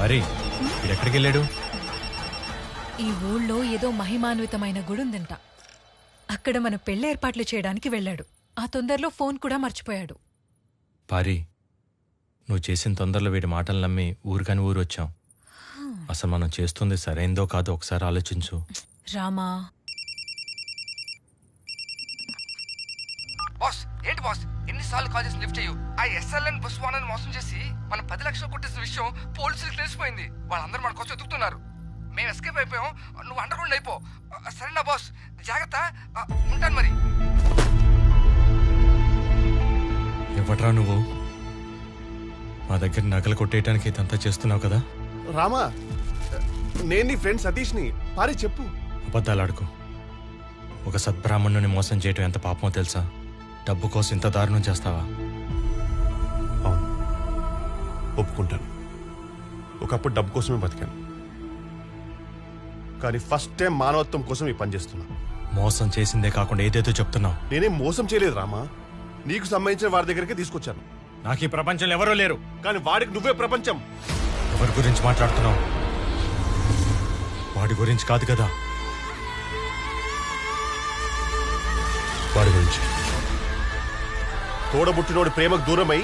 మరి ఎక్కడికి వెళ్ళాడు ఈ ఊళ్ళో ఏదో మహిమాన్వితమైన గుడి ఉందంట అక్కడ మన పెళ్ళి ఏర్పాట్లు చేయడానికి వెళ్ళాడు. ఆ తొందరలో ఫోన్ కూడా మర్చిపోయాడు. పారి నువ్వు చేసిన తొందరలో వీడి మాటలు నమ్మి ఊరికని ఊరు వచ్చాం అసలు మనం చేస్తుంది సరైందో కాదో ఒకసారి ఆలోచించు. రామా. బాస్ ఏంటి బాస్ ఎన్నిసార్లు కాల్ చేసి లిఫ్ట్ చేయు ఆ ఎస్ఎల్ఎన్ బస్ వానని మోసం చేసి మన పది లక్షలు కొట్టేసిన విషయం పోలీసులకు తెలిసిపోయింది. వాళ్ళందరూ మన కోసం ఎదుగుతున్నారు మేము ఎస్కేప్ అయిపోయాం. నువ్వు అండర్గ్రౌండ్ అయిపో. సరేనా బాస్ జాగ్రత్త. ఉంటాను మరి. ఇవ్వట్రా నువ్వు? మా దగ్గర నగలు కొట్టేయటానికి ఇదంతా చేస్తున్నావు కదా? రామా నేను నీ ఫ్రెండ్ సతీష్ని. పారి చెప్పు. అబద్ధాలు ఆడుకో. ఒక సద్బ్రాహ్మణుని మోసం చేయటం ఎంత పాపమో తెలుసా? డబ్బు కోసం ఇంత దారుణం చేస్తావా? అవును. ఒప్పుకుంటాను. ఒకప్పుడు డబ్బు కోసమే బతికాను. కానీ ఫస్ట్ టైం మానవత్వం కోసం ఈ పని చేస్తున్నా. మోసం చేసిందే కాకుండా ఏదేదో చెప్తున్నావు? నేనేం మోసం చేయలేదు రామా. నీకు సంబంధించిన వారి దగ్గరికి తీసుకొచ్చాను. నాకు ఈ ప్రపంచంలో ఎవరూ లేరు. కానీ వాడికి నువ్వే ప్రపంచం. ఎవరి గురించి మాట్లాడుతున్నావు? వాడి గురించి కాదు కదా? వాడి గురించి. తోడబుట్టినోడి ప్రేమకు దూరమై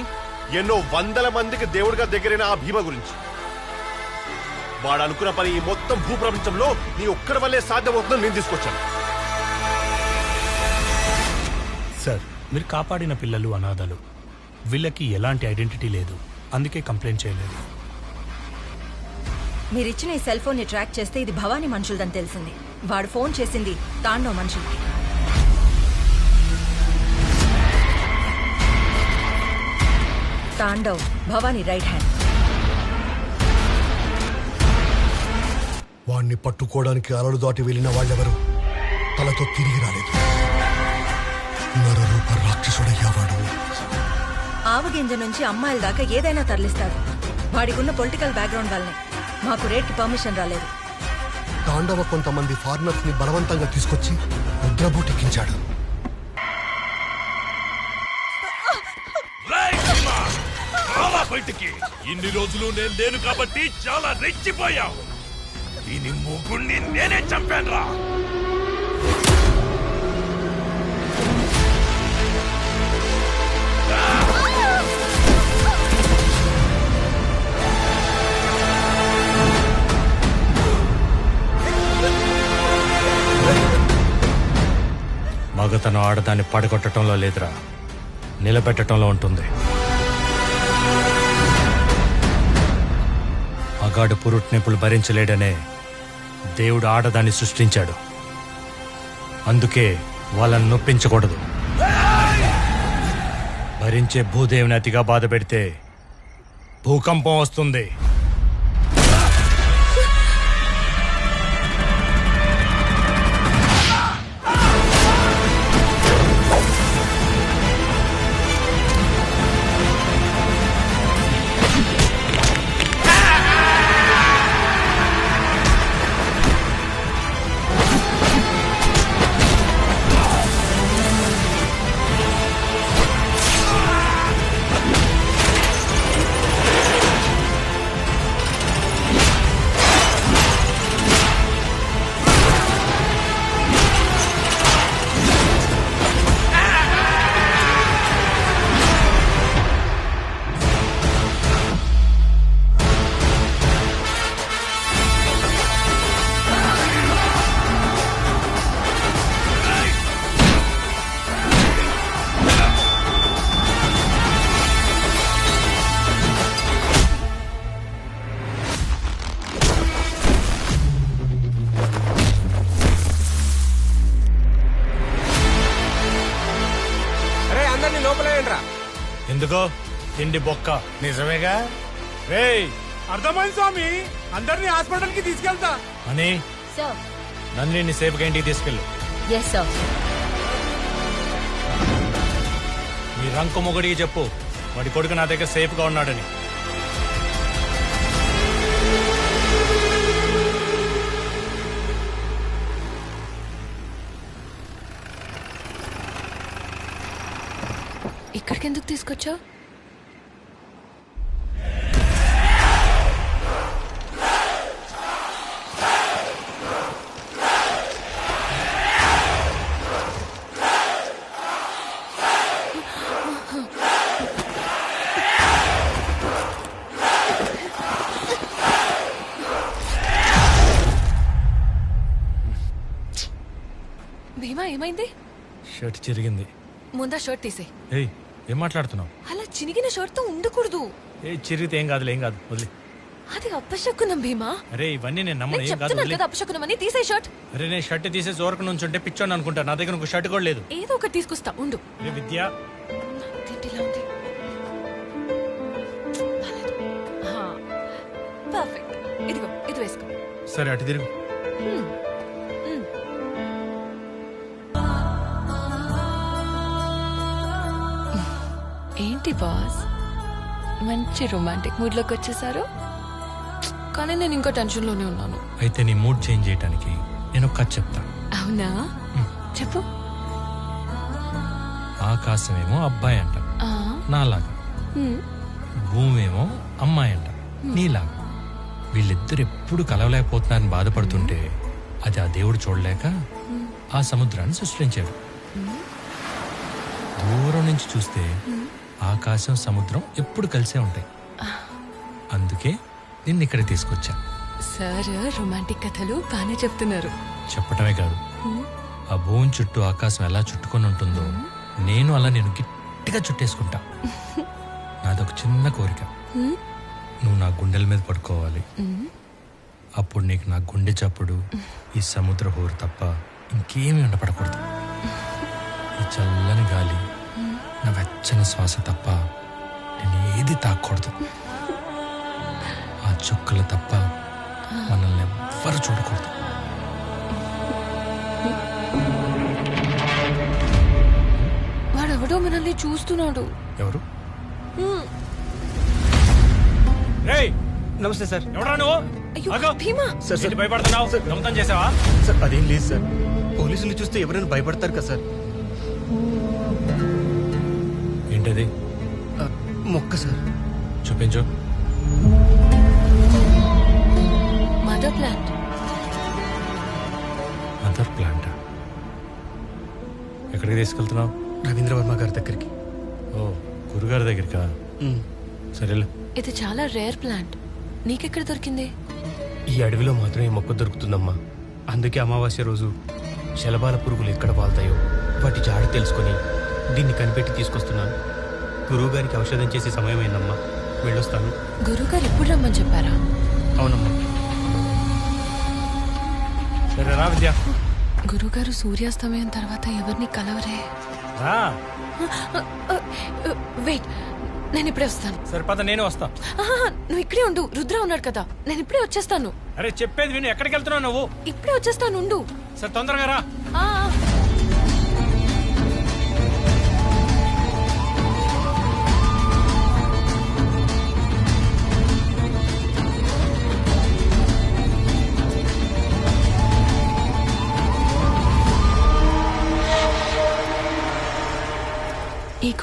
ఎన్నో వందల మందికి దేవుడిగా దగ్గరైన ఆ భీమ గురించి. వాడు అనుకున్న పని ఈ మొత్తం భూప్రపంచంలో నీ ఒక్కడి వల్లే సాధ్యమవుతుందని నేను తీసుకొచ్చాను. సార్ మీరు కాపాడిన పిల్లలు అనాథలు. వీళ్ళకి ఎలాంటి ఐడెంటిటీ లేదు. అందుకే కంప్లైంట్ చేయలేదు. మీరిచ్చిన ఈ సెల్ ఫోన్ని ట్రాక్ చేస్తే ఇది భవానీ మనుషులదని తెలిసింది. వాడు ఫోన్ చేసింది తాండవ మనుషులకి. తాండవ్ భవానీ రైట్ హ్యాండ్ వాణ్ణి పట్టుకోవడానికి అలలు దాటి వెళ్ళిన వాళ్ళెవరు? తలతో తిరిగి రాలేదు. నరరూప రాక్షసుడయ్యావాడు ఆవగింజ నుంచి అమ్మాయిల దాకా ఏదైనా తరలిస్తాడు. వాడికున్న పొలిటికల్ బ్యాక్గ్రౌండ్ వల్లనే. మాకు రేట్కి పర్మిషన్ రాలేదు. తాండవ కొంతమంది ఫారినర్స్ని బలవంతంగా తీసుకొచ్చి ముద్రబోటెక్కించాడు బయటికి. ఇన్ని రోజులు నేను లేను కాబట్టి చాలా రెచ్చిపోయావు. దీని ముగ్గుడిని నేనే చంపాను రా ఆడదాన్ని పడగొట్టడంలో లేదురా. నిలబెట్టడంలో ఉంటుంది. మగాడు పురుట్నిప్పులు భరించలేడనే దేవుడు ఆడదాన్ని సృష్టించాడు. అందుకే వాళ్ళని నొప్పించకూడదు. భరించే భూదేవిని అతిగా బాధ పెడితే భూకంపం వస్తుంది. అరే అందరినీ లోపలేయండి ఎందుకో? తిండి బొక్క. నిజమేగా? రేయ్ అర్థమైంది స్వామి. అందరినీ హాస్పిటల్కి తీసుకెళ్తా. అని సార్ నందిని సేఫ్గా ఇంటికి తీసుకెళ్ళు. ఎస్ సార్ మీ రంకు మొగుడికి చెప్పు. వాడి కొడుకు నా దగ్గర సేఫ్గా ఉన్నాడని. ఇక్కడికి ఎందుకు తీసుకొచ్చావు? భీమా ఏమైంది? షర్ట్ చిరిగింది. ముందా షర్ట్ తీసే ఏయ్ ఏం మాట్లాడుతున్నావు? అలా చినిగిన షర్ట్తో ఉండకూడదు. ఏ చిరిగితే ఏం కాదులే ఏం కాదు వదిలే. అది అప్పశకునం భీమా. అరే ఇవన్నీ నేను నమ్మను ఏం కాదు చెప్తున్నాను వదిలే. కదా అప్పశకునం అని తీసే షర్ట్. అరే నేను షర్ట్ తీసేసి ఓరకు నుంచి ఉంటే పిచ్చోని అనుకుంటా నా దగ్గర ఇంకో షర్ట్ కూడా లేదు. ఏదో ఒకటి తీసుకొస్తా ఉండు. రే విద్య? ఏంటి ఇలా ఉంది. బాలేదు. ఆ, పర్ఫెక్ట్ ఇదిగో ఇది వేసుకో. సరే అటు తిరుగు. ఏంటి బాస్? మంచి రొమాంటిక్ మూడ్లోకి వచ్చేసారు? కానీ నేను ఇంకా టెన్షన్లోనే ఉన్నాను. అయితే నీ మూడ్ చేంజ్ చేయడానికి నేను ఒక కథ చెప్తా. అవునా? చెప్పు. ఆకాశమేమో అబ్బాయి అంట. నాలాగా. హ్మ్. భూమి ఏమో అమ్మాయి అంట. నీలాగా. వీళ్ళిద్దరు ఎప్పుడు కలవలేకపోతున్నారని బాధపడుతుంటే అది ఆ దేవుడు చూడలేక ఆ సముద్రాన్ని సృష్టించాడు. దూరం నుంచి చూస్తే ఆకాశం సముద్రం ఎప్పుడు కలిసే ఉంటాయి. అందుకే నిన్ను ఇక్కడ తీసుకొచ్చా. సార్ రొమాంటిక్ కథలు బాగానే చెప్తున్నారు. చెప్పటమే కాదు. ఆ భూమి చుట్టూ ఆకాశం ఎలా చుట్టుకొని ఉంటుందో నేను అలా నేను గట్టిగా చుట్టేసుకుంటా. నాదొక చిన్న కోరిక. నువ్వు నా గుండెల మీద పడుకోవాలి. అప్పుడు నీకు నా గుండె చప్పుడు ఈ సముద్ర హోరు తప్ప ఇంకేమీ ఉండపడకూడదు. ఈ చల్లని గాలి నా వెచ్చని శ్వాస తప్ప నేను ఏది తాకూడదు ఆ చుక్కలు తప్ప మనల్ని ఎవ్వరు చూడకూడదు వాడెవడో మనల్ని చూస్తున్నాడు ఎవరు నమస్తే సార్ ఎవరా నువ్వు. భీమా సార్ ఏంటి భయపడుతున్నావు దొంగతనం చేసావా సార్ అదేం లేదు సార్ పోలీసులు చూస్తే ఎవరైనా భయపడతారు కదా సార్ ఏంటది మొక్క సార్. చూపించు. Mother plant. Mother plant? ఎక్కడికి తీసుకెళ్తున్నావు? రవీంద్రవర్మ గారి దగ్గరికి. ఓ గురుగారి దగ్గరికా? సరేలే. ఇది చాలా రేర్ ప్లాంట్. నీకెక్కడ దొరికింది? ఈ అడవిలో మాత్రమే మొక్క దొరుకుతుందమ్మా. అందుకే అమావాస్య రోజు శలభాల పురుగులు ఎక్కడ వాళ్తాయో వాటి జాడ తెలుసుకొని దీన్ని కనిపెట్టి తీసుకొస్తున్నాను. గురువు గారికి ఔషధం చేసే సమయమైందమ్మా. వెళ్ళొస్తాను. గురుగారు ఎప్పుడు రమ్మని చెప్పారా? అవునమ్మా. సరే రా విద్య. గురుగారు సూర్యాస్తమయం తర్వాత ఎవరిని కలవరే? రా. వెయిట్ నేను ఇప్పుడే వస్తాను. సరే పద నేను వస్తా. నువ్వు ఇక్కడే ఉండు. రుద్ర ఉన్నాడు కదా. నేను ఇప్పుడే వచ్చేస్తాను. అరే చెప్పేది విను. ఎక్కడికి వెళ్తున్నావు నువ్వు? ఇప్పుడే వచ్చేస్తాను ఉండు. సరే తొందరగా రా.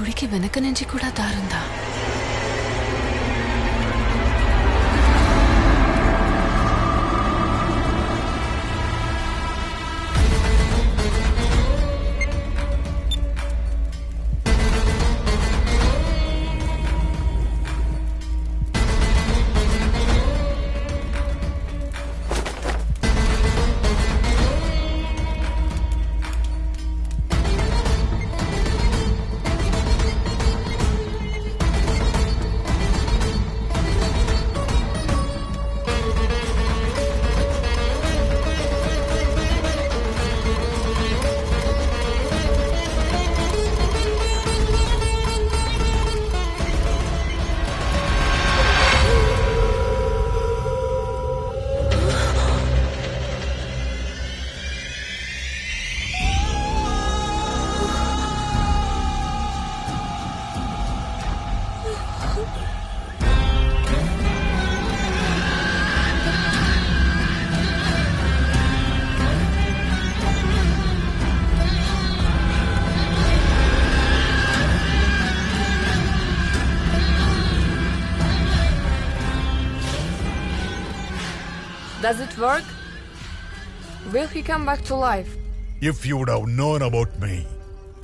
గుడికి వెనక నుంచి కూడా దారుందా? Does it work? Will he come back to life? If you would have known about me,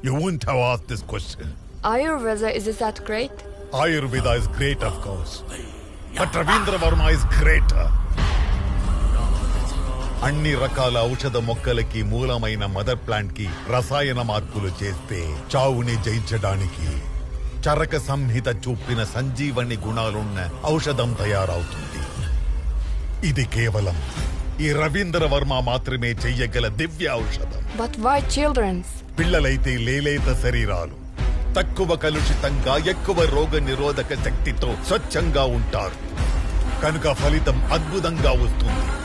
you wouldn't have asked this question. Ayurveda is it that great? Ayurveda is great, of course. But Ravindra Varma is greater. అన్ని రకాల ఔషధ మొక్కలకి మూలమైన mother ప్లాంట్కి రసాయన మార్పులు చేస్తే చావుని జయించడానికి చరక సంహిత చూపిన సంజీవని గుణాలున్న ఔషధం తయారవుతుంది ఇది కేవలం ఈ రవీంద్ర వర్మ మాత్రమే చెయ్యగల దివ్య ఔషధం why children's? పిల్లలైతే లేలేత శరీరాలు. తక్కువ కలుషితంగా ఎక్కువ రోగ నిరోధక శక్తితో స్వచ్ఛంగా ఉంటారు. కనుక ఫలితం అద్భుతంగా వస్తుంది.